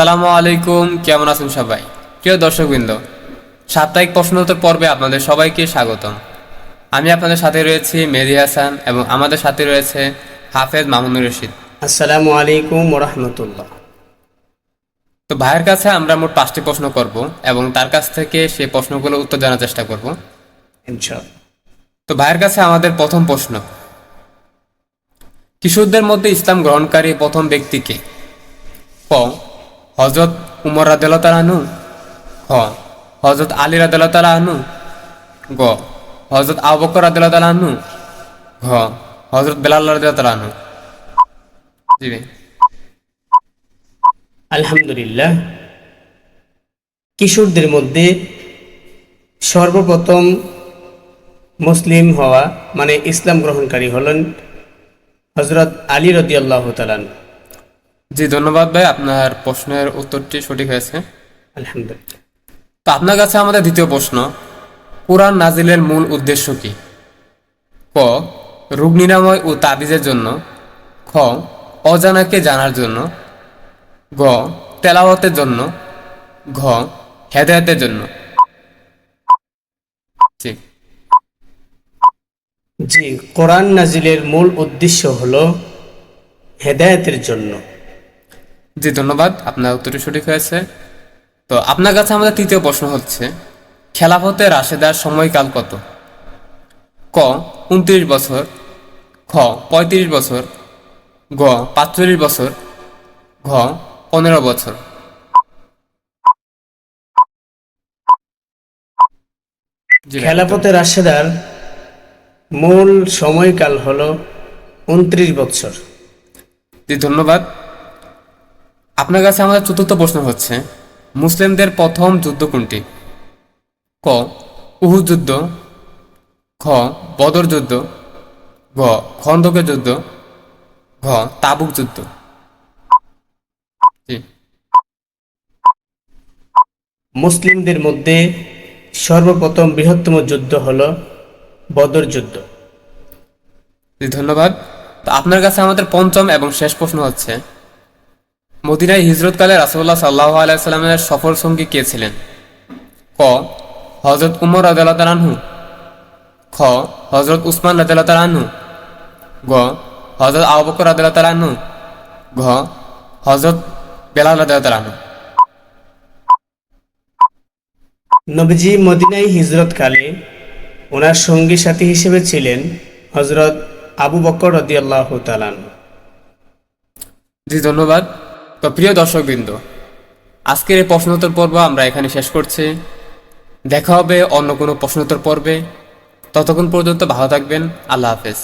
সালামু আলাইকুম কেমন আছেন সবাই? প্রিয় দর্শকবৃন্দ সাপ্তাহিক প্রশ্নোত্তর পর্বে আপনাদের সবাইকে স্বাগতম। আমি আপনাদের সাথে রয়েছি মেহেদি হাসান এবং আমাদের সাথে রয়েছে হাফেজ মামুনুর রশিদ। আসসালামু আলাইকুম রহমতুল্লাহ তো ভাইয়ের কাছে আমরা মোট পাঁচটি প্রশ্ন করব এবং তার কাছ থেকে সেই প্রশ্নগুলোর উত্তর জানার চেষ্টা করব। তো ভাইয়ের কাছে আমাদের প্রথম প্রশ্ন কিশোরদের মধ্যে ইসলাম গ্রহণকারী প্রথম ব্যক্তিকে ক হজরত উমর রাদেলতালানু খ হজরত আলী রাদেলতালানু গ। হজরত আবকর রাদেলতালানু ঘ হজরত বেলাল রাদেলতালানু জি। আলহামদুলিল্লাহ। কিশোরদের মধ্যে সর্বপ্রথম মুসলিম হওয়া মানে ইসলাম গ্রহণকারী হলেন হজরত আলী রদি আল্লাহ তালান জি ধন্যবাদ ভাই। আপনার প্রশ্নের উত্তরটি সঠিক হয়েছে। আলহামদুলিল্লাহ। তো আপনার কাছে আমাদের দ্বিতীয় প্রশ্ন কোরআন নাজিলের মূল উদ্দেশ্য কি? ক রোগ নিরাময় ও তাবিজের জন্য। খ অজানাকে জানার জন্য। গ তেলাওয়াতের জন্য। ঘ হেদায়তের জন্য। জি। জি কোরআন নাজিলের মূল উদ্দেশ্য হলো হেদায়তের জন্য। জি ধন্যবাদ। আপনার উত্তরটি সঠিক হয়েছে। তো আপনার কাছে আমাদের তৃতীয় প্রশ্ন হচ্ছে খেলাফতে রাশেদার সময়কাল কত? ক উনত্রিশ বছর। খ পঁয়ত্রিশ বছর। গ পাঁচচল্লিশ বছর। ঘ পনেরো বছর। খেলাপথে রাশেদার মূল সময়কাল হল উনত্রিশ বছর। জি ধন্যবাদ। আপনার কাছে আমাদের চতুর্থ প্রশ্ন হচ্ছে মুসলিমদের প্রথম যুদ্ধ কোনটি? ক উহুদ যুদ্ধ খ বদর যুদ্ধ ঘ খন্দকের যুদ্ধ ঘ তাবুক যুদ্ধ। মুসলিমদের মধ্যে সর্বপ্রথম বৃহত্তম যুদ্ধ হল বদর যুদ্ধ। জি ধন্যবাদ। তো আপনার কাছে আমাদের পঞ্চম এবং শেষ প্রশ্ন হচ্ছে মদিনায় হিজরতকালে রাসুল্লাহ সাল্লাহ আলাইসাল্লামের সফর সঙ্গী কে ছিলেন? ক হজরত উমর আদালতালানহু খ হজরত উসমান আদালতালানহু গ হজরত আবু বকর আদালতালানহু ঘ হজরত বেলাল আদালতালানহু নবীজি মদিনায় হিজরতকালে ওনার সঙ্গী সাথী হিসেবে ছিলেন হজরত আবু বকর রদি আল্লাহ তালান জি ধন্যবাদ। তো প্রিয় দর্শকবৃন্দ, আজকের এই প্রশ্নোত্তর পর্ব আমরা এখানে শেষ করছি। দেখা হবে অন্য কোনো প্রশ্নোত্তর পর্বে। ততক্ষণ পর্যন্ত ভালো থাকবেন। আল্লাহ হাফেজ।